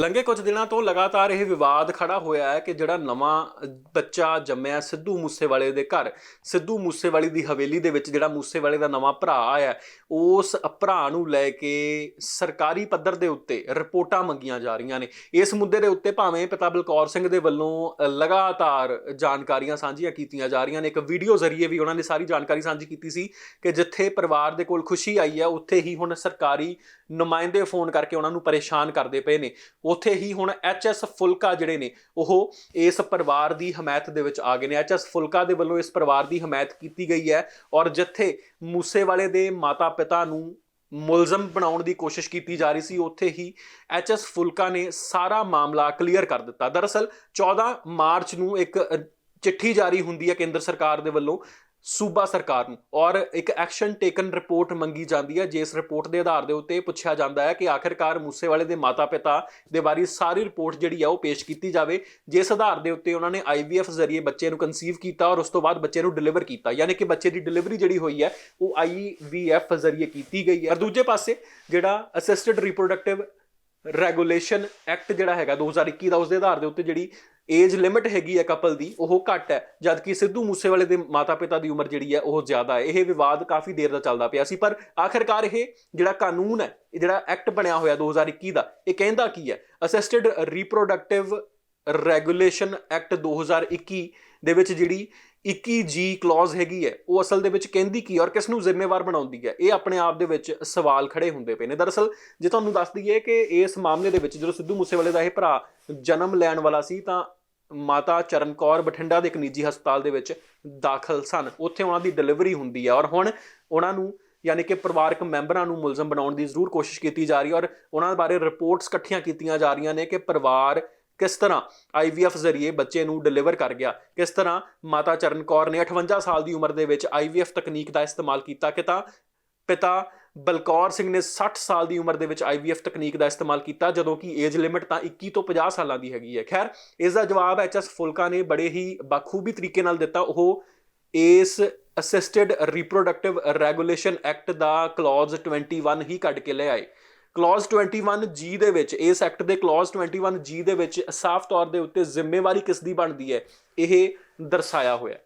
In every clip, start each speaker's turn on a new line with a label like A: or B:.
A: ਲੰਘੇ ਕੁਝ ਦਿਨਾਂ ਤੋਂ ਲਗਾਤਾਰ ਇਹ ਵਿਵਾਦ ਖੜਾ ਹੋਇਆ ਹੈ ਕਿ ਜਿਹੜਾ ਨਵਾਂ ਬੱਚਾ ਜੰਮਿਆ ਸਿੱਧੂ ਮੂਸੇਵਾਲੇ ਦੇ ਘਰ, ਸਿੱਧੂ ਮੂਸੇਵਾਲੇ ਦੀ ਹਵੇਲੀ ਦੇ ਵਿੱਚ ਜਿਹੜਾ ਮੂਸੇਵਾਲੇ ਦਾ ਨਵਾਂ ਭਰਾ ਆਇਆ, ਉਸ ਭਰਾ ਨੂੰ ਲੈ ਕੇ ਸਰਕਾਰੀ ਪੱਧਰ ਦੇ ਉੱਤੇ ਰਿਪੋਰਟਾਂ ਮੰਗੀਆਂ ਜਾ ਰਹੀਆਂ ਨੇ। ਇਸ ਮੁੱਦੇ ਦੇ ਉੱਤੇ ਭਾਵੇਂ ਪਿਤਾ ਬਲਕੌਰ ਸਿੰਘ ਦੇ ਵੱਲੋਂ ਲਗਾਤਾਰ ਜਾਣਕਾਰੀਆਂ ਸਾਂਝੀਆਂ ਕੀਤੀਆਂ ਜਾ ਰਹੀਆਂ ਨੇ, ਇੱਕ ਵੀਡੀਓ ਜ਼ਰੀਏ ਵੀ ਉਹਨਾਂ ਨੇ ਸਾਰੀ ਜਾਣਕਾਰੀ ਸਾਂਝੀ ਕੀਤੀ ਸੀ ਕਿ ਜਿੱਥੇ ਪਰਿਵਾਰ ਦੇ ਕੋਲ ਖੁਸ਼ੀ ਆਈ ਹੈ, ਉੱਥੇ ਹੀ ਹੁਣ ਸਰਕਾਰੀ ਨੁਮਾਇੰਦੇ ਫੋਨ ਕਰਕੇ ਉਹਨਾਂ ਨੂੰ ਪਰੇਸ਼ਾਨ ਕਰਦੇ ਪਏ ਨੇ। ਉੱਥੇ ਹੀ ਹੁਣ ਐਚਐਸ ਫੁਲਕਾ ਜਿਹੜੇ ਨੇ, ਉਹ ਇਸ ਪਰਿਵਾਰ ਦੀ ਹਮਾਇਤ ਦੇ ਵਿੱਚ ਆ ਗਏ ਨੇ। ਐਚਐਸ ਫੁਲਕਾ ਦੇ ਵੱਲੋਂ ਇਸ ਪਰਿਵਾਰ ਦੀ ਹਮਾਇਤ ਕੀਤੀ ਗਈ ਹੈ ਔਰ ਜਿੱਥੇ ਮੂਸੇਵਾਲੇ ਦੇ ਮਾਤਾ-ਪਿਤਾ ਨੂੰ ਮੁਲਜ਼ਮ ਬਣਾਉਣ ਦੀ ਕੋਸ਼ਿਸ਼ ਕੀਤੀ ਜਾ ਰਹੀ ਸੀ, ਉੱਥੇ ਹੀ ਐਚਐਸ ਫੁਲਕਾ ਨੇ ਸਾਰਾ ਮਾਮਲਾ ਕਲੀਅਰ ਕਰ ਦਿੱਤਾ। ਦਰਅਸਲ 14 ਮਾਰਚ ਨੂੰ ਇੱਕ ਚਿੱਠੀ ਜਾਰੀ ਹੁੰਦੀ ਹੈ ਕੇਂਦਰ ਸਰਕਾਰ ਦੇ ਵੱਲੋਂ। ਸੂਬਾ ਸਰਕਾਰ ਨੂੰ। ਔਰ ਇੱਕ ਐਕਸ਼ਨ ਟੇਕਨ ਰਿਪੋਰਟ ਮੰਗੀ ਜਾਂਦੀ ਹੈ, ਜਿਸ ਰਿਪੋਰਟ ਦੇ ਆਧਾਰ ਦੇ ਉੱਤੇ ਪੁੱਛਿਆ ਜਾਂਦਾ ਹੈ ਕਿ ਆਖਿਰਕਾਰ ਮੂਸੇਵਾਲੇ ਦੇ ਮਾਤਾ-ਪਿਤਾ ਦੇ ਬਾਰੇ ਸਾਰੀ ਰਿਪੋਰਟ ਜਿਹੜੀ ਆ ਉਹ ਪੇਸ਼ ਕੀਤੀ ਜਾਵੇ, ਜਿਸ ਆਧਾਰ ਦੇ ਉੱਤੇ ਉਹਨਾਂ ਨੇ ਆਈਵੀਐਫ ਜ਼ਰੀਏ ਬੱਚੇ ਨੂੰ ਕਨਸੀਵ ਕੀਤਾ ਔਰ ਉਸ ਤੋਂ ਬਾਅਦ ਬੱਚੇ ਨੂੰ ਡਿਲੀਵਰ ਕੀਤਾ। ਯਾਨੀ ਕਿ ਬੱਚੇ ਦੀ ਡਿਲੀਵਰੀ ਜਿਹੜੀ ਹੋਈ ਹੈ, ਉਹ ਆਈਵੀਐਫ ਜ਼ਰੀਏ ਕੀਤੀ ਗਈ ਹੈ। ਔਰ ਦੂਜੇ ਪਾਸੇ ਜਿਹੜਾ ਅਸਿਸਟਡ ਰਿਪਰੋਡਕਟਿਵ ਰੈਗੂਲੇਸ਼ਨ ਐਕਟ ਜਿਹੜਾ ਹੈਗਾ 2021 ਦਾ, ਉਸ ਦੇ ਆਧਾਰ ਦੇ ਉੱਤੇ ਜਿਹੜੀ ਏਜ ਲਿਮਿਟ ਹੈਗੀ ਹੈ ਕਪਲ ਦੀ, ਉਹ ਘੱਟ ਹੈ, ਜਦਕਿ ਸਿੱਧੂ ਮੂਸੇਵਾਲੇ ਦੇ ਮਾਤਾ-ਪਿਤਾ ਦੀ ਉਮਰ ਜਿਹੜੀ ਹੈ, ਉਹ ਜ਼ਿਆਦਾ ਹੈ। ਇਹ ਵਿਵਾਦ ਕਾਫੀ ਦੇਰ ਦਾ ਚੱਲਦਾ ਪਿਆ ਸੀ, ਪਰ ਆਖਿਰਕਾਰ ਇਹ ਜਿਹੜਾ ਕਾਨੂੰਨ ਹੈ, ਇਹ ਜਿਹੜਾ ਐਕਟ ਬਣਿਆ ਹੋਇਆ 2021 ਦਾ, ਇਹ ਕਹਿੰਦਾ ਕੀ ਹੈ? ਅਸਿਸਟਡ ਰਿਪਰੋਡਕਟਿਵ ਰੈਗੂਲੇਸ਼ਨ ਐਕਟ 2021 ਦੇ ਵਿੱਚ ਜਿਹੜੀ 21 ਜੀ ਕਲੌਜ਼ ਹੈਗੀ ਹੈ, ਉਹ ਅਸਲ ਦੇ ਵਿੱਚ ਕਹਿੰਦੀ ਕੀ ਹੈ ਔਰ ਕਿਸ ਨੂੰ ਜ਼ਿੰਮੇਵਾਰ ਬਣਾਉਂਦੀ ਹੈ? ਇਹ ਆਪਣੇ ਆਪ ਦੇ ਵਿੱਚ ਸਵਾਲ ਖੜੇ ਹੁੰਦੇ ਪਏ ਨੇ। ਦਰਅਸਲ, ਜੇ ਤੁਹਾਨੂੰ ਦੱਸ ਦਈਏ ਕਿ ਇਸ ਮਾਮਲੇ ਦੇ ਵਿੱਚ ਜਦੋਂ ਸਿੱਧੂ ਮੂਸੇਵਾਲੇ ਦਾ ਇਹ ਭਰਾ ਜਨਮ ਲੈਣ ਵਾਲਾ ਸੀ, ਤਾਂ ਮਾਤਾ ਚਰਨ ਕੌਰ ਬਠਿੰਡਾ ਦੇ ਇੱਕ ਨਿੱਜੀ ਹਸਪਤਾਲ ਦੇ ਵਿੱਚ ਦਾਖਲ ਸਨ। ਉੱਥੇ ਉਹਨਾਂ ਦੀ ਡਿਲੀਵਰੀ ਹੁੰਦੀ ਹੈ ਔਰ ਹੁਣ ਉਹਨਾਂ ਨੂੰ ਯਾਨੀ ਕਿ ਪਰਿਵਾਰਕ ਮੈਂਬਰਾਂ ਨੂੰ ਮੁਲਜ਼ਮ ਬਣਾਉਣ ਦੀ ਜ਼ਰੂਰ ਕੋਸ਼ਿਸ਼ ਕੀਤੀ ਜਾ ਰਹੀ ਹੈ ਔਰ ਉਹਨਾਂ ਬਾਰੇ ਰਿਪੋਰਟਸ ਇਕੱਠੀਆਂ ਕੀਤੀਆਂ ਜਾ ਰਹੀਆਂ ਨੇ ਕਿ ਪਰਿਵਾਰ ਕਿਸ ਤਰ੍ਹਾਂ ਆਈਵੀਐਫ ਜ਼ਰੀਏ ਬੱਚੇ ਨੂੰ ਡਿਲੀਵਰ ਕਰ ਗਿਆ। ਕਿਸ ਤਰ੍ਹਾਂ ਮਾਤਾ ਚਰਨ ਕੌਰ ਨੇ 58 ਸਾਲ ਦੀ ਉਮਰ ਦੇ ਵਿੱਚ ਆਈਵੀਐਫ ਤਕਨੀਕ ਦਾ ਇਸਤੇਮਾਲ ਕੀਤਾ ਕਿ ਤਾਂ ਪਿਤਾ ਬਲਕੌਰ ਸਿੰਘ ਨੇ 60 ਸਾਲ ਦੀ ਉਮਰ ਦੇ ਵਿੱਚ ਆਈਵੀਐਫ ਤਕਨੀਕ ਦਾ ਇਸਤੇਮਾਲ ਕੀਤਾ, ਜਦੋਂ ਕਿ ਏਜ ਲਿਮਿਟ ਤਾਂ 21 ਤੋਂ 50 ਸਾਲਾਂ ਦੀ ਹੈਗੀ ਹੈ। ਖੈਰ ਇਸ ਦਾ ਜਵਾਬ ਐਚਐਸ ਫੁਲਕਾ ਨੇ ਬੜੇ ਹੀ ਬਾਖੂਬੀ ਤਰੀਕੇ ਨਾਲ ਦਿੱਤਾ। ਉਹ ਇਸ ਅਸਿਸਟਡ ਰਿਪਰੋਡਕਟਿਵ ਰੈਗੂਲੇਸ਼ਨ ਐਕਟ ਦਾ ਕਲੌਜ਼ 21 ਹੀ ਕੱਢ ਕੇ ਲੈ ਆਏ। ਕਲੌਜ਼ 21 ਜੀ ਦੇ ਵਿੱਚ, ਇਸ ਐਕਟ ਦੇ ਕਲੌਜ਼ 21 ਜੀ ਦੇ ਵਿੱਚ ਸਾਫ਼ ਤੌਰ ਦੇ ਉੱਤੇ ਜ਼ਿੰਮੇਵਾਰੀ ਕਿਸ ਦੀ ਬਣਦੀ ਹੈ, ਇਹ ਦਰਸਾਇਆ ਹੋਇਆ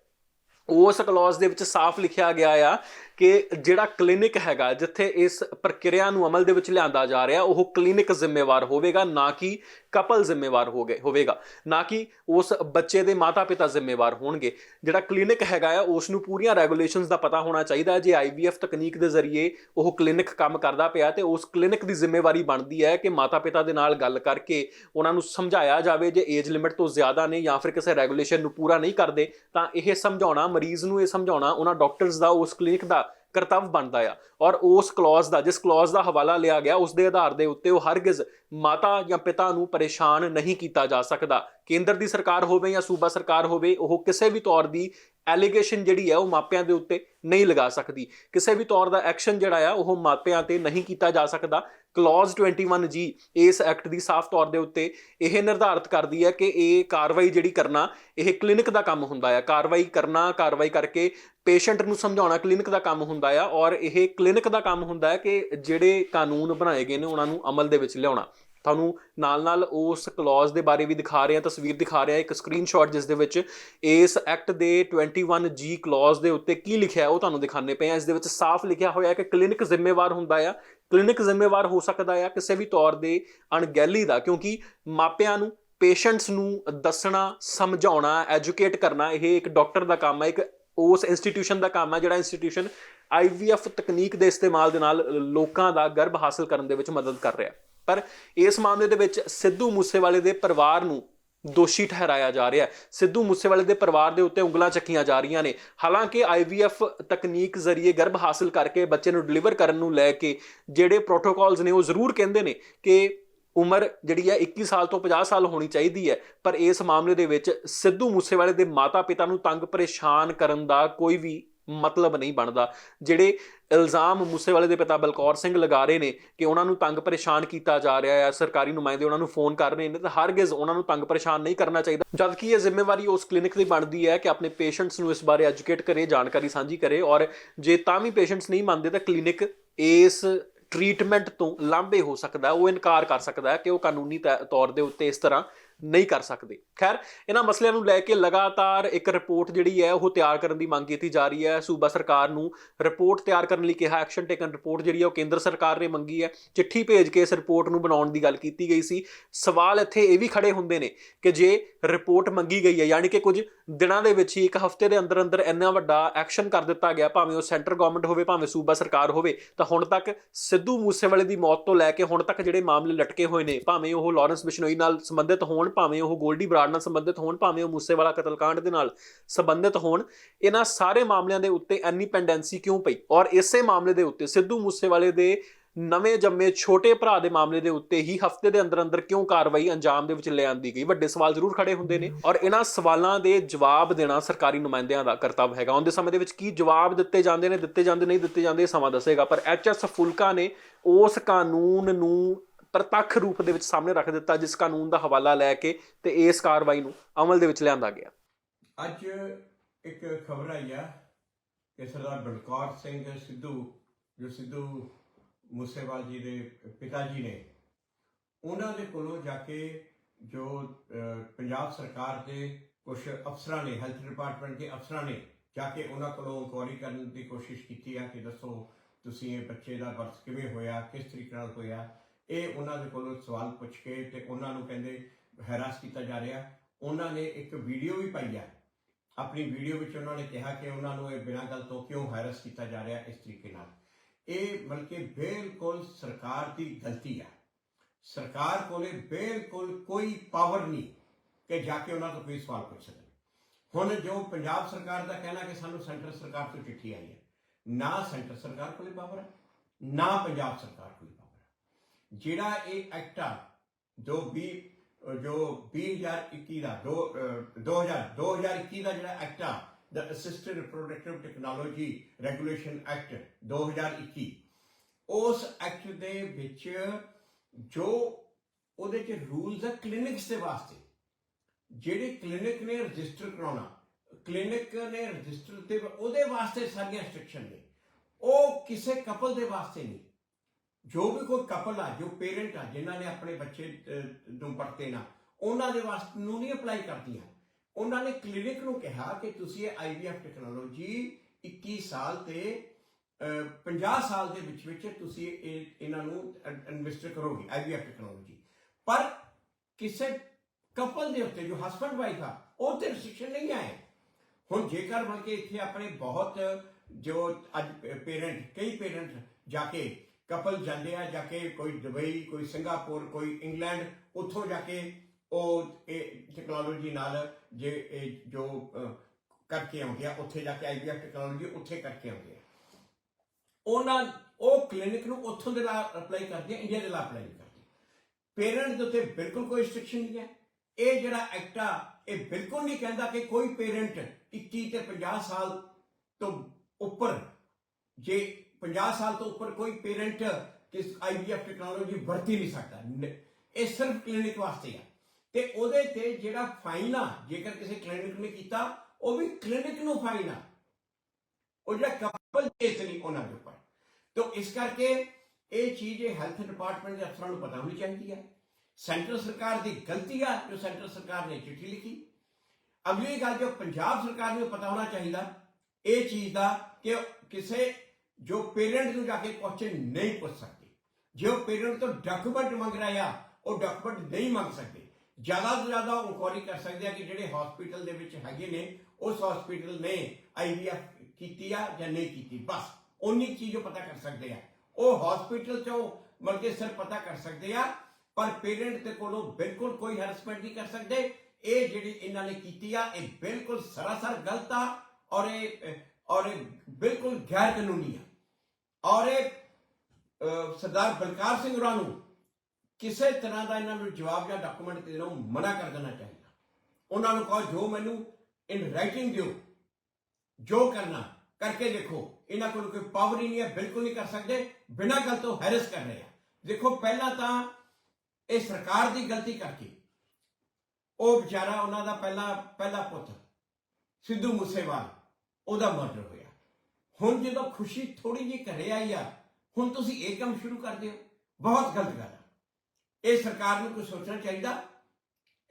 A: ਉਸ ਕਲੌਜ਼ ਦੇ ਵਿੱਚ ਸਾਫ਼ ਲਿਖਿਆ ਗਿਆ ਆ ਕਿ ਜਿਹੜਾ ਕਲੀਨਿਕ ਹੈਗਾ, ਜਿੱਥੇ ਇਸ ਪ੍ਰਕਿਰਿਆ ਨੂੰ ਅਮਲ ਦੇ ਵਿੱਚ ਲਿਆਂਦਾ ਜਾ ਰਿਹਾ, ਉਹ ਕਲੀਨਿਕ ਜ਼ਿੰਮੇਵਾਰ ਹੋਵੇਗਾ, ਨਾ ਕਿ ਕਪਲ ਜ਼ਿੰਮੇਵਾਰ ਹੋਗੇ ਹੋਵੇਗਾ ਨਾ ਕਿ ਉਸ ਬੱਚੇ ਦੇ ਮਾਤਾ-ਪਿਤਾ ਜ਼ਿੰਮੇਵਾਰ ਹੋਣਗੇ ਜਿਹੜਾ ਕਲੀਨਿਕ ਹੈਗਾ ਆ, ਉਸ ਨੂੰ ਪੂਰੀਆਂ ਰੈਗੂਲੇਸ਼ਨਸ ਦਾ ਪਤਾ ਹੋਣਾ ਚਾਹੀਦਾ ਹੈ। ਜੇ ਆਈਵੀਐਫ ਤਕਨੀਕ ਦੇ ਜ਼ਰੀਏ ਉਹ ਕਲੀਨਿਕ ਕੰਮ ਕਰਦਾ ਪਿਆ, ਤੇ ਉਸ ਕਲੀਨਿਕ ਦੀ ਜ਼ਿੰਮੇਵਾਰੀ ਬਣਦੀ ਹੈ ਕਿ ਮਾਤਾ-ਪਿਤਾ ਦੇ ਨਾਲ ਗੱਲ ਕਰਕੇ ਉਹਨਾਂ ਨੂੰ ਸਮਝਾਇਆ ਜਾਵੇ ਜੇ ਏਜ ਲਿਮਿਟ ਤੋਂ ਜ਼ਿਆਦਾ ਨੇ ਜਾਂ ਫਿਰ ਕਿਸੇ ਰੈਗੂਲੇਸ਼ਨ ਨੂੰ ਪੂਰਾ ਨਹੀਂ ਕਰਦੇ, ਤਾਂ ਇਹ ਸਮਝਾਉਣਾ, ਮਰੀਜ਼ ਨੂੰ ਇਹ ਸਮਝਾਉਣਾ, ਉਹਨਾਂ ਡਾਕਟਰਸ ਦਾ, ਉਸ ਕਲੀਨਿਕ ਦਾ ਕਰਤੱਵ ਬਣਦਾ ਆ। ਔਰ ਉਸ ਕਲੌਜ਼ ਦਾ, ਜਿਸ ਕਲੌਜ਼ ਦਾ ਹਵਾਲਾ ਲਿਆ ਗਿਆ, ਉਸ ਦੇ ਆਧਾਰ ਦੇ ਉੱਤੇ ਉਹ ਹਰਗਿਜ਼ ਮਾਤਾ ਜਾਂ ਪਿਤਾ ਨੂੰ ਪਰੇਸ਼ਾਨ ਨਹੀਂ ਕੀਤਾ ਜਾ ਸਕਦਾ। ਕੇਂਦਰ ਦੀ ਸਰਕਾਰ ਹੋਵੇ ਜਾਂ ਸੂਬਾ ਸਰਕਾਰ ਹੋਵੇ, ਉਹ ਕਿਸੇ ਵੀ ਤੌਰ ਦੀ ਐਲੀਗੇਸ਼ਨ ਜਿਹੜੀ ਹੈ ਉਹ ਮਾਪਿਆਂ ਦੇ ਉੱਤੇ ਨਹੀਂ ਲਗਾ ਸਕਦੀ। ਕਿਸੇ ਵੀ ਤੌਰ ਦਾ ਐਕਸ਼ਨ ਜਿਹੜਾ ਆ, ਉਹ ਮਾਪਿਆਂ ਤੇ ਨਹੀਂ ਕੀਤਾ ਜਾ ਸਕਦਾ। ਕਲੌਜ਼ 21 ਜੀ ਇਸ ਐਕਟ ਦੀ ਸਾਫ਼ ਤੌਰ ਦੇ ਉੱਤੇ ਇਹ ਨਿਰਧਾਰਤ ਕਰਦੀ ਹੈ ਕਿ ਇਹ ਕਾਰਵਾਈ ਜਿਹੜੀ ਕਰਨਾ, ਇਹ ਕਲੀਨਿਕ ਦਾ ਕੰਮ ਹੁੰਦਾ ਹੈ ਕਾਰਵਾਈ ਕਰਨਾ, ਕਾਰਵਾਈ ਕਰਕੇ ਪੇਸ਼ੈਂਟ ਨੂੰ ਸਮਝਾਉਣਾ ਕਲੀਨਿਕ ਦਾ ਕੰਮ ਹੁੰਦਾ ਆ ਔਰ ਇਹ ਕਲੀਨਿਕ ਦਾ ਕੰਮ ਹੁੰਦਾ ਹੈ ਕਿ ਜਿਹੜੇ ਕਾਨੂੰਨ ਬਣਾਏ ਗਏ ਨੇ ਉਹਨਾਂ ਨੂੰ ਅਮਲ ਦੇ ਵਿੱਚ ਲਿਆਉਣਾ। ਤੁਹਾਨੂੰ ਨਾਲ-ਨਾਲ ਉਸ ਕਲੌਜ਼ ਦੇ ਬਾਰੇ ਵੀ ਦਿਖਾ ਰਹੇ ਹਾਂ ਤਸਵੀਰ ਦਿਖਾ ਰਿਹਾ, ਇੱਕ ਸਕਰੀਨਸ਼ਾਟ ਜਿਸ ਦੇ ਵਿੱਚ ਇਸ ਐਕਟ ਦੇ 21 ਜੀ ਕਲੌਜ਼ ਦੇ ਉੱਤੇ ਕੀ ਲਿਖਿਆ ਉਹ ਤੁਹਾਨੂੰ ਦਿਖਾਣੇ ਪਏ ਆ ਇਸ ਦੇ ਵਿੱਚ ਸਾਫ਼ ਲਿਖਿਆ ਹੋਇਆ ਹੈ ਕਿ ਕਲੀਨਿਕ ਜ਼ਿੰਮੇਵਾਰ ਹੁੰਦਾ ਆ ਕਲੀਨਿਕ ਜ਼ਿੰਮੇਵਾਰ ਹੋ ਸਕਦਾ ਆ ਕਿਸੇ ਵੀ ਤੌਰ ਦੇ ਅਣਗਹਿਲੀ ਦਾ, ਕਿਉਂਕਿ ਮਾਪਿਆਂ ਨੂੰ, ਪੇਸ਼ੈਂਟਸ ਨੂੰ ਦੱਸਣਾ, ਸਮਝਾਉਣਾ, ਐਜੂਕੇਟ ਕਰਨਾ, ਇਹ ਇੱਕ ਡਾਕਟਰ ਦਾ ਕੰਮ ਹੈ, ਇੱਕ ਉਸ ਇੰਸਟੀਟਿਊਸ਼ਨ ਦਾ ਕੰਮ ਹੈ, ਜਿਹੜਾ ਇੰਸਟੀਟਿਊਸ਼ਨ ਆਈਵੀਐਫ ਤਕਨੀਕ ਦੇ ਇਸਤੇਮਾਲ ਦੇ ਨਾਲ ਲੋਕਾਂ ਦਾ ਗਰਭ ਹਾਸਲ ਕਰਨ ਦੇ ਵਿੱਚ ਮਦਦ ਕਰ ਰਿਹਾ ਪਰ ਇਸ ਮਾਮਲੇ ਦੇ ਵਿੱਚ ਸਿੱਧੂ ਮੂਸੇਵਾਲੇ ਦੇ ਪਰਿਵਾਰ ਨੂੰ ਦੋਸ਼ੀ ਠਹਿਰਾਇਆ ਜਾ ਰਿਹਾ ਹੈ। ਸਿੱਧੂ ਮੂਸੇਵਾਲੇ ਦੇ ਪਰਿਵਾਰ ਦੇ ਉੱਤੇ ਉਂਗਲਾਂ ਚੱਕੀਆਂ ਜਾ ਰਹੀਆਂ ਨੇ। ਹਾਲਾਂਕਿ ਆਈਵੀਐਫ ਤਕਨੀਕ ਜ਼ਰੀਏ ਗਰਭ ਹਾਸਲ ਕਰਕੇ ਬੱਚੇ ਨੂੰ ਡਿਲੀਵਰ ਕਰਨ ਨੂੰ ਲੈ ਕੇ ਜਿਹੜੇ ਪ੍ਰੋਟੋਕਾਲਸ ਨੇ ਉਹ ਜ਼ਰੂਰ ਕਹਿੰਦੇ ਨੇ ਕਿ ਉਮਰ ਜਿਹੜੀ ਹੈ 21 ਸਾਲ ਤੋਂ 50 ਸਾਲ ਹੋਣੀ ਚਾਹੀਦੀ ਹੈ। ਪਰ ਇਸ ਮਾਮਲੇ ਦੇ ਵਿੱਚ ਸਿੱਧੂ ਮੂਸੇਵਾਲੇ ਦੇ ਮਾਤਾ-ਪਿਤਾ ਨੂੰ ਤੰਗ ਪਰੇਸ਼ਾਨ ਕਰਨ ਦਾ ਕੋਈ ਵੀ ਮਤਲਬ ਨਹੀਂ ਬਣਦਾ। ਜਿਹੜੇ ਇਲਜ਼ਾਮ ਮੂਸੇਵਾਲੇ ਦੇ ਪਿਤਾ ਬਲਕੌਰ ਸਿੰਘ ਲਗਾ ਰਹੇ ਨੇ ਕਿ ਉਹਨਾਂ ਨੂੰ ਤੰਗ ਪਰੇਸ਼ਾਨ ਕੀਤਾ ਜਾ ਰਿਹਾ ਹੈ, ਸਰਕਾਰੀ ਨੁਮਾਇੰਦੇ ਉਹਨਾਂ ਨੂੰ ਫੋਨ ਕਰ ਰਹੇ ਨੇ, ਤਾਂ ਹਰਗਿਜ਼ ਉਹਨਾਂ ਨੂੰ ਤੰਗ ਪਰੇਸ਼ਾਨ ਨਹੀਂ ਕਰਨਾ ਚਾਹੀਦਾ। ਜਦਕਿ ਇਹ ਜ਼ਿੰਮੇਵਾਰੀ ਉਸ ਕਲੀਨਿਕ ਦੀ ਬਣਦੀ ਹੈ ਕਿ ਆਪਣੇ ਪੇਸ਼ੈਂਟਸ ਨੂੰ ਇਸ ਬਾਰੇ ਐਜੂਕੇਟ ਕਰੇ, ਜਾਣਕਾਰੀ ਸਾਂਝੀ ਕਰੇ ਔਰ ਜੇ ਤਾਂ ਵੀ ਪੇਸ਼ੈਂਟਸ ਨਹੀਂ ਮੰਨਦੇ, ਤਾਂ ਕਲੀਨਿਕ ਇਸ ਟ੍ਰੀਟਮੈਂਟ ਤੋਂ ਲਾਂਭੇ ਹੋ ਸਕਦਾ ਉਹ ਇਨਕਾਰ ਕਰ ਸਕਦਾ ਕਿ ਉਹ ਕਾਨੂੰਨੀ ਤੈ- ਤੌਰ ਦੇ ਉੱਤੇ ਇਸ ਤਰ੍ਹਾਂ ਨਹੀਂ ਕਰ ਸਕਦੇ। ਖੈਰ, ਇਹਨਾਂ ਮਸਲਿਆਂ ਨੂੰ ਲੈ ਕੇ ਲਗਾਤਾਰ ਇੱਕ ਰਿਪੋਰਟ ਜਿਹੜੀ ਹੈ ਉਹ ਤਿਆਰ ਕਰਨ ਦੀ ਮੰਗ ਕੀਤੀ ਜਾ ਰਹੀ ਹੈ। ਸੂਬਾ ਸਰਕਾਰ ਨੂੰ ਰਿਪੋਰਟ ਤਿਆਰ ਕਰਨ ਲਈ ਕਿਹਾ ਐਕਸ਼ਨ ਟੇਕਨ ਰਿਪੋਰਟ ਜਿਹੜੀ ਹੈ ਉਹ ਕੇਂਦਰ ਸਰਕਾਰ ਨੇ ਮੰਗੀ ਹੈ। ਚਿੱਠੀ ਭੇਜ ਕੇ ਇਸ ਰਿਪੋਰਟ ਨੂੰ ਬਣਾਉਣ ਦੀ ਗੱਲ ਕੀਤੀ ਗਈ ਸੀ। ਸਵਾਲ ਇੱਥੇ ਇਹ ਵੀ ਖੜੇ ਹੁੰਦੇ ਨੇ ਕਿ ਜੇ ਰਿਪੋਰਟ ਮੰਗੀ ਗਈ ਹੈ, ਯਾਨੀ ਕਿ ਕੁਝ ਦਿਨਾਂ ਦੇ ਵਿੱਚ ਹੀ, ਇੱਕ ਹਫ਼ਤੇ ਦੇ ਅੰਦਰ ਅੰਦਰ ਇੰਨਾ ਵੱਡਾ ਐਕਸ਼ਨ ਕਰ ਦਿੱਤਾ ਗਿਆ, ਭਾਵੇਂ ਉਹ ਸੈਂਟਰ ਗਵਰਨਮੈਂਟ ਹੋਵੇ, ਭਾਵੇਂ ਸੂਬਾ ਸਰਕਾਰ ਹੋਵੇ, ਤਾਂ ਹੁਣ ਤੱਕ ਸਿੱਧੂ ਮੂਸੇਵਾਲੇ ਦੀ ਮੌਤ ਤੋਂ ਲੈ ਕੇ ਹੁਣ ਤੱਕ ਜਿਹੜੇ ਮਾਮਲੇ ਲਟਕੇ ਹੋਏ ਨੇ, ਭਾਵੇਂ ਉਹ ਲਾਰੈਂਸ ਬਿਸ਼ਨੋਈ ਨਾਲ ਸੰਬੰਧਿਤ ਹੋਣ, ਭਾਵੇਂ ਉਹ ਗੋਲਡੀ ਬਰਾ ਬਰਾੜ ਨਾਲ ਸੰਬੰਧਿਤ ਹੋਣ, ਭਾਵੇਂ ਉਹ ਮੂਸੇਵਾਲਾ ਕਤਲकांड ਦੇ ਨਾਲ ਸੰਬੰਧਿਤ ਹੋਣ, ਇਹਨਾਂ ਸਾਰੇ ਮਾਮਲਿਆਂ ਦੇ ਉੱਤੇ ਇੰਨੀ ਪੈਂਡੈਂਸੀ ਕਿਉਂ ਪਈ? ਔਰ ਇਸੇ ਮਾਮਲੇ ਦੇ ਉੱਤੇ, ਸਿੱਧੂ ਮੂਸੇਵਾਲੇ ਦੇ ਨਵੇਂ ਜੰਮੇ ਛੋਟੇ ਭਰਾ ਦੇ ਮਾਮਲੇ ਦੇ ਉੱਤੇ ਹੀ ਹਫ਼ਤੇ ਦੇ ਅੰਦਰ ਅੰਦਰ ਕਿਉਂ ਕਾਰਵਾਈ ਅੰਜਾਮ ਦੇ ਵਿੱਚ ਲੈ ਗਈ? ਵੱਡੇ ਸਵਾਲ ਜ਼ਰੂਰ ਖੜੇ ਹੁੰਦੇ ਨੇ। ਔਰ ਇਹਨਾਂ ਸਵਾਲਾਂ ਦੇ ਜਵਾਬ ਦੇਣਾ ਸਰਕਾਰੀ ਨੁਮਾਇੰਦਿਆਂ ਦਾ ਕਰਤੱਵ ਹੈਗਾ। ਆਉਂਦੇ ਸਮੇਂ ਦੇ ਵਿੱਚ ਕੀ ਜਵਾਬ ਦਿੱਤੇ ਜਾਂਦੇ ਨੇ, ਦਿੱਤੇ ਜਾਂਦੇ, ਨਹੀਂ ਦਿੱਤੇ ਜਾਂਦੇ ਸਮਾਂ ਦੱਸੇਗਾ। ਪਰ ਐਚਐਸ ਫੁਲਕਾ ਨੇ ਉਸ ਕਾਨੂੰਨ ਨੂੰ ਪ੍ਰਤੱਖ ਰੂਪ ਦੇ ਵਿੱਚ ਸਾਹਮਣੇ ਰੱਖ ਦਿੱਤਾ, ਜਿਸ ਕਾਨੂੰਨ ਦਾ ਹਵਾਲਾ ਲੈ ਕੇ ਤੇ ਇਸ ਕਾਰਵਾਈ ਨੂੰ ਅਮਲ ਦੇ ਵਿੱਚ ਲਿਆਂਦਾ ਗਿਆ।
B: ਅੱਜ ਇੱਕ ਖਬਰ ਆਈ ਆ ਕਿ ਸਰਦਾਰ ਬਲਕੌਰ ਸਿੰਘ ਸਿੱਧੂ, ਜੋ ਸਿੱਧੂ ਮੂਸੇਵਾਲ ਜੀ ਦੇ ਪਿਤਾ ਜੀ ਨੇ, ਉਹਨਾਂ ਦੇ ਕੋਲੋਂ ਜਾ ਕੇ ਜੋ ਪੰਜਾਬ ਸਰਕਾਰ ਦੇ ਕੁਝ ਅਫਸਰਾਂ ਨੇ, ਹੈਲਥ ਡਿਪਾਰਟਮੈਂਟ ਦੇ ਅਫਸਰਾਂ ਨੇ ਜਾ ਕੇ ਉਹਨਾਂ ਕੋਲੋਂ ਇਨਕੁਆਇਰੀ ਕਰਨ ਦੀ ਕੋਸ਼ਿਸ਼ ਕੀਤੀ ਆ ਕਿ ਦੱਸੋ, ਤੁਸੀਂ ਇਹ ਬੱਚੇ ਦਾ ਬਰਥ ਕਿਵੇਂ ਹੋਇਆ, ਕਿਸ ਤਰੀਕੇ ਨਾਲ ਹੋਇਆ ਇਹ ਉਹਨਾਂ ਦੇ ਕੋਲੋਂ ਸਵਾਲ ਪੁੱਛ ਕੇ ਤੇ ਉਹਨਾਂ ਨੂੰ ਕਹਿੰਦੇ ਹੈਰਾਸ ਕੀਤਾ ਜਾ ਰਿਹਾ। ਉਹਨਾਂ ਨੇ ਇੱਕ ਵੀਡੀਓ ਵੀ ਪਾਈ ਹੈ ਆਪਣੀ ਵੀਡੀਓ ਵਿੱਚ ਉਹਨਾਂ ਨੇ ਕਿਹਾ ਕਿ ਉਹਨਾਂ ਨੂੰ ਇਹ ਬਿਨਾਂ ਗੱਲ ਤੋਂ ਕਿਉਂ ਹੈਰਸ ਕੀਤਾ ਜਾ ਰਿਹਾ ਇਸ ਤਰੀਕੇ ਨਾਲ। ਇਹ ਬਲਕਿ ਬਿਲਕੁਲ ਸਰਕਾਰ ਦੀ ਗਲਤੀ ਹੈ ਸਰਕਾਰ ਕੋਲੇ ਬਿਲਕੁਲ ਕੋਈ ਪਾਵਰ ਨਹੀਂ ਕਿ ਜਾ ਕੇ ਉਹਨਾਂ ਤੋਂ ਕੋਈ ਸਵਾਲ ਪੁੱਛ ਸਕਣ ਹੁਣ ਜੋ ਪੰਜਾਬ ਸਰਕਾਰ ਦਾ ਕਹਿਣਾ ਕਿ ਸਾਨੂੰ ਸੈਂਟਰ ਸਰਕਾਰ ਤੋਂ ਚਿੱਠੀ ਆਈ ਹੈ, ਨਾ ਸੈਂਟਰ ਸਰਕਾਰ ਕੋਲੇ ਪਾਵਰ ਹੈ ਨਾ ਪੰਜਾਬ ਸਰਕਾਰ ਕੋਲੇ ਪਾਵਰ ਜਿਹੜਾ ਇਹ ਐਕਟ ਆ ਜੋ 20 ਜੋ 2021 ਦਾ ਦੋ ਅਹ, 2000 2021 ਦਾ ਜਿਹੜਾ ਐਕਟ ਆ the assisted reproductive technology regulation act 2021 ਉਸ ਐਕਟ ਦੇ ਵਿੱਚ ਜੋ ਉਹਦੇ ਚ ਰੂਲਸ ਆ ਕਲੀਨਿਕਸ ਦੇ ਵਾਸਤੇ ਜਿਹੜੇ ਕਲੀਨਿਕ ਨੇ ਰਜਿਸਟਰ ਕਰਾਉਣਾ ਕਲੀਨਿਕ ਨੇ ਰਜਿਸਟਰ ਤੇ ਉਹਦੇ ਵਾਸਤੇ ਸਾਰੀਆਂ ਇੰਸਟਰਕਸ਼ਨ ਨੇ ਉਹ ਕਿਸੇ ਕਪਲ ਦੇ ਵਾਸਤੇ ਨਹੀਂ। ਜੋ ਵੀ ਕੋਈ ਕਪਲ ਆ, ਜੋ ਪੇਰੈਂਟ ਆ, ਜਿਨ੍ਹਾਂ ਨੇ ਆਪਣੇ ਬੱਚੇ ਨੂੰ ਪੜਤੇ ਉਹਨਾਂ ਦੇ ਵਾਸਤੇ ਨੂੰ ਨਹੀਂ ਅਪਲਾਈ ਕਰਦੀਆਂ। ਉਹਨਾਂ ਨੇ ਕਲੀਨਿਕ ਨੂੰ ਕਿਹਾ ਕਿ ਤੁਸੀਂ ਇਹ ਆਈਵੀਐਫ ਟੈਕਨੋਲੋਜੀ 21 ਸਾਲ ਤੇ 50 ਸਾਲ ਦੇ ਵਿੱਚ ਵਿੱਚ ਤੁਸੀਂ ਇਹਨਾਂ ਨੂੰ ਇਨਵੈਸਟ ਕਰੋਗੇ ਆਈਵੀਐਫ ਟੈਕਨੋਲੋਜੀ ਪਰ ਕਿਸੇ ਕਪਲ ਦੇ ਉੱਤੇ, ਜੋ ਹਸਬੰਡ ਵਾਈਫ ਆ, ਉਹ ਤੇ ਰਿਸਟ੍ਰਿਕਸ਼ਨ ਨਹੀਂ ਆਏ। ਹੁਣ ਜੇਕਰ ਬਲਕਿ ਇੱਥੇ ਆਪਣੇ ਬਹੁਤ ਜੋ ਅੱਜ ਪੇਰੈਂਟ ਕਈ ਪੇਰੈਂਟ ਜਾ ਕੇ ਕਪਲ ਜਾਂਦੇ ਆ ਜਾ ਕੇ ਕੋਈ ਦੁਬਈ, ਕੋਈ ਸਿੰਗਾਪੁਰ, ਕੋਈ ਇੰਗਲੈਂਡ, ਉੱਥੋਂ ਜਾ ਕੇ ਉਹ ਇਹ ਟੈਕਨੋਲੋਜੀ ਨਾਲ ਜੇ ਇਹ ਜੋ ਕਰਕੇ ਆਉਂਦੇ ਆ, ਉੱਥੇ ਜਾ ਕੇ ਆਈਵੀਐਫ ਟੈਕਨੋਲੋਜੀ ਉੱਥੇ ਕਰਕੇ ਆਉਂਦੇ ਆ। ਉਹਨਾਂ, ਉਹ ਕਲੀਨਿਕ ਨੂੰ ਉੱਥੋਂ ਦੇ ਲਾ ਅਪਲਾਈ ਕਰਦੇ ਆ ਇੰਡੀਆ ਦੇ ਲਾ ਅਪਲਾਈ ਕਰਦੇ। ਪੇਰੈਂਟ ਦੇ ਉੱਤੇ ਬਿਲਕੁਲ ਕੋਈ ਰਿਸਟ੍ਰਿਕਸ਼ਨ ਨਹੀਂ ਹੈ। ਇਹ ਜਿਹੜਾ ਐਕਟ ਆ, ਇਹ ਬਿਲਕੁਲ ਨਹੀਂ ਕਹਿੰਦਾ ਕਿ ਕੋਈ ਪੇਰੈਂਟ 21 ਤੇ 50 ਸਾਲ ਤੋਂ ਉੱਪਰ ਜੇ 50 ਸਾਲ ਤੋਂ ਉੱਪਰ ਕੋਈ ਪੇਰੈਂਟ ਕਿਸ ਆਈਵੀਐਫ ਟੈਕਨੋਲੋਜੀ ਵਰਤੀ ਨਹੀਂ ਸਕਦਾ। ਇਹ ਸਿਰਫ ਕਲੀਨਿਕ ਵਾਸਤੇ ਆ। ਤੇ ਉਹਦੇ ਤੇ ਜਿਹੜਾ ਫਾਈਨ ਆ, ਜੇਕਰ ਕਿਸੇ ਕਲੀਨਿਕ ਨੇ ਕੀਤਾ, ਉਹ ਵੀ ਕਲੀਨਿਕ ਨੂੰ ਫਾਈਨ ਆ। ਉਹ ਜਿਹੜਾ ਕਪਲ ਕੇਸ ਨਹੀਂ, ਉਹਨਾਂ ਦੇ ਉੱਪਰ। ਤੋਂ ਇਸ ਕਰਕੇ ਇਹ ਚੀਜ਼ ਇਹ ਹੈਲਥ ਡਿਪਾਰਟਮੈਂਟ ਦੇ ਅਫਸਰਾਂ ਨੂੰ ਪਤਾ ਹੋਣੀ ਚਾਹੀਦੀ ਹੈ ਸੈਂਟਰ ਸਰਕਾਰ ਦੀ ਗਲਤੀ ਆ, ਜੋ ਸੈਂਟਰ ਸਰਕਾਰ ਨੇ ਚਿੱਠੀ ਲਿਖੀ। ਅਗਲੀ ਗੱਲ ਜੋ ਪੰਜਾਬ ਸਰਕਾਰ ਨੂੰ ਪਤਾ ਹੋਣਾ ਚਾਹੀਦਾ, ਇਹ ਚੀਜ਼ ਦਾ ਕਿ ਕਿਸੇ ਜੋ ਪੇਰੈਂਟ ਨੂੰ ਜਾ ਕੇ ਕੁਐਸਚਨ ਨਹੀਂ ਪੁੱਛ ਸਕਦੇ, ਜੇ ਉਹ ਪੇਰੈਂਟ ਤੋਂ ਡਾਕੂਮੈਂਟ ਮੰਗ ਰਿਹਾ ਆ, ਉਹ ਡਾਕੂਮੈਂਟ ਨਹੀਂ ਮੰਗ ਸਕਦੇ, ਜ਼ਿਆਦਾ ਤੋਂ ਜ਼ਿਆਦਾ ਉਹ ਇਨਕੁਆਰੀ ਕਰ ਸਕਦੇ ਆ ਕਿ ਜਿਹੜੇ ਹਸਪੀਟਲ ਦੇ ਵਿੱਚ ਹੈਗੇ ਨੇ, ਉਸ ਹਸਪੀਟਲ ਨੇ ਆਈਵੀਐਫ ਕੀਤੀ ਆ ਜਾਂ ਨਹੀਂ ਕੀਤੀ, ਬਸ ਉਨੀ ਚੀਜ਼ ਉਹ ਪਤਾ ਕਰ ਸਕਦੇ ਆ। ਉਹ ਹਸਪੀਟਲ ਚੋਂ ਮਤਲਬ ਸਿਰ ਪਤਾ ਕਰ ਸਕਦੇ ਆ, ਪਰ ਪੇਰੈਂਟ ਦੇ ਕੋਲੋਂ ਬਿਲਕੁਲ ਕੋਈ ਹੈਰਸਮੈਂਟ ਨਹੀਂ ਕਰ ਸਕਦੇ। ਇਹ ਜਿਹੜੀ ਇਹਨਾਂ ਨੇ ਕੀਤੀ ਆ, ਇਹ ਬਿਲਕੁਲ ਸਰਾਸਰ ਗਲਤ ਆ ਔਰ ਇਹ ਔਰ ਇਹ ਬਿਲਕੁਲ ਗੈਰ ਕਾਨੂੰਨੀ ਆ। ਔਰ ਇਹ ਸਰਦਾਰ ਬਲਕਾਰ ਸਿੰਘ ਹੋਰਾਂ ਨੂੰ ਕਿਸੇ ਤਰ੍ਹਾਂ ਦਾ ਇਹਨਾਂ ਨੂੰ ਜਵਾਬ ਜਾਂ ਡਾਕੂਮੈਂਟ ਦੇਣੋਂ ਮਨਾ ਕਰ ਦੇਣਾ ਚਾਹੀਦਾ। ਉਹਨਾਂ ਨੂੰ ਕਹੋ, ਜੋ ਮੈਨੂੰ ਇਨ ਰਾਈਟਿੰਗ ਦਿਓ, ਜੋ ਕਰਨਾ, ਕਰਕੇ ਦੇਖੋ। ਇਹਨਾਂ ਕੋਲ ਕੋਈ ਪਾਵਰ ਹੀ ਨਹੀਂ ਹੈ, ਬਿਲਕੁਲ ਨਹੀਂ ਕਰ ਸਕਦੇ, ਬਿਨਾਂ ਗੱਲ ਤੋਂ ਹੈਰਸ ਕਰ ਰਹੇ ਆ। ਦੇਖੋ, ਪਹਿਲਾਂ ਤਾਂ ਇਹ ਸਰਕਾਰ ਦੀ ਗਲਤੀ ਕਰਕੇ ਉਹ ਵਿਚਾਰਾ, ਉਹਨਾਂ ਦਾ ਪਹਿਲਾ ਪਹਿਲਾ ਪੁੱਤ ਸਿੱਧੂ ਮੂਸੇਵਾਲ, ਉਹਦਾ ਮਰਡਰ ਹੋਇਆ। ਹੁਣ ਜਦੋਂ ਖੁਸ਼ੀ ਥੋੜੀ ਜਿਹੀ ਘਰੇ ਆਈ ਆ, ਹੁਣ ਤੁਸੀਂ ਇਹ ਕੰਮ ਸ਼ੁਰੂ ਕਰਦੇ ਹੋ। ਬਹੁਤ ਗਲਤ ਗੱਲ ਹੈ ਇਹ ਸਰਕਾਰ ਨੂੰ ਕੁਝ ਸੋਚਣਾ ਚਾਹੀਦਾ।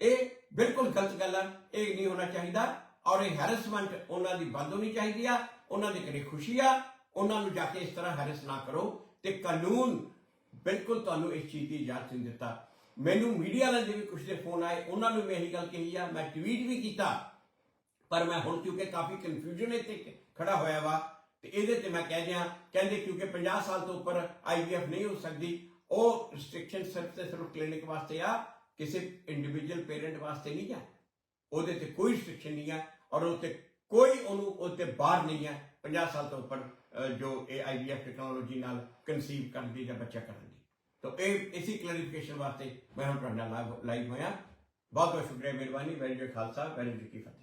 B: ਇਹ ਬਿਲਕੁਲ ਗਲਤ ਗੱਲ ਆ। ਇਹ ਨਹੀਂ ਹੋਣਾ ਚਾਹੀਦਾ। ਔਰ ਇਹ ਹੈਰਸਮੈਂਟ ਉਹਨਾਂ ਦੀ ਬੰਦ ਹੋਣੀ ਚਾਹੀਦੀ ਆ। ਉਹਨਾਂ ਦੇ ਘਰੇ ਖੁਸ਼ੀ ਆ। ਉਹਨਾਂ ਨੂੰ ਜਾ ਕੇ ਇਸ ਤਰ੍ਹਾਂ ਹੈਰਸ ਨਾ ਕਰੋ। ਤੇ ਕਾਨੂੰਨ ਬਿਲਕੁਲ ਤੁਹਾਨੂੰ ਇਸ ਚੀਜ਼ ਦੀ ਇਜਾਜ਼ਤ ਨਹੀਂ ਦਿੱਤਾ। ਮੈਨੂੰ ਮੀਡੀਆ ਵਾਲਿਆਂ ਦੇ ਵੀ ਕੁਝ ਦੇ ਫੋਨ ਆਏ। ਉਹਨਾਂ ਨੂੰ ਵੀ ਇਹੀ ਗੱਲ ਕਹੀ ਆ। ਮੈਂ ਟਵੀਟ ਵੀ ਕੀਤਾ। ਪਰ ਮੈਂ ਹੁਣ ਕਿਉਂਕਿ ਕਾਫੀ ਕਨਫਿਊਜ਼ਨ ਇੱਥੇ ਖੜਾ ਹੋਇਆ ਵਾ। ਤੇ ਇਹਦੇ ਤੇ ਮੈਂ ਕਹਿ ਦਿਆਂ, ਕਹਿੰਦੇ ਕਿਉਂਕਿ 50 ਸਾਲ ਤੋਂ ਉੱਪਰ ਆਈਵੀਐਫ ਨਹੀਂ ਹੋ ਸਕਦੀ, ਉਹ ਰਿਸਟ੍ਰਿਕਸ਼ਨ ਸਿਰਫ ਤੇ ਸਿਰਫ ਕਲੀਨਿਕ ਵਾਸਤੇ ਆ, ਕਿਸੇ ਇੰਡੀਵਿਜੂਅਲ ਪੇਰੈਂਟ ਵਾਸਤੇ ਨਹੀਂ ਆ। ਉਹਦੇ ਤੇ ਕੋਈ ਰਿਸਟ੍ਰਿਕਸ਼ਨ ਨਹੀਂ ਆ ਔਰ ਉਹ ਤੇ ਕੋਈ ਉਹਨੂੰ ਉਹਦੇ ਬਾਹਰ ਨਹੀਂ ਹੈ 50 ਸਾਲ ਤੋਂ ਉੱਪਰ ਜੋ ਇਹ ਆਈਵੀਐਫ ਟੈਕਨੋਲੋਜੀ ਨਾਲ ਕਨਸੀਵ ਕਰਨ ਦੀ ਜਾਂ ਬੱਚਾ ਕਰਨ ਦੀ। ਤਾਂ ਇਹ, ਇਸੇ ਕਲੈਰੀਫਿਕੇਸ਼ਨ ਵਾਸਤੇ ਮੈਂ ਹੁਣ ਤੁਹਾਡਾ ਨਾਲ ਲਾਈਵ ਹੋਇਆ। ਬਹੁਤ ਬਹੁਤ ਸ਼ੁਕਰੀਆ, ਮਿਹਰਬਾਨੀ, ਵੈਰੀ ਜੀ ਖਾਲਸਾ, ਵੈਰੀ ਜੀ ਕੀ ਫਤਿਹ।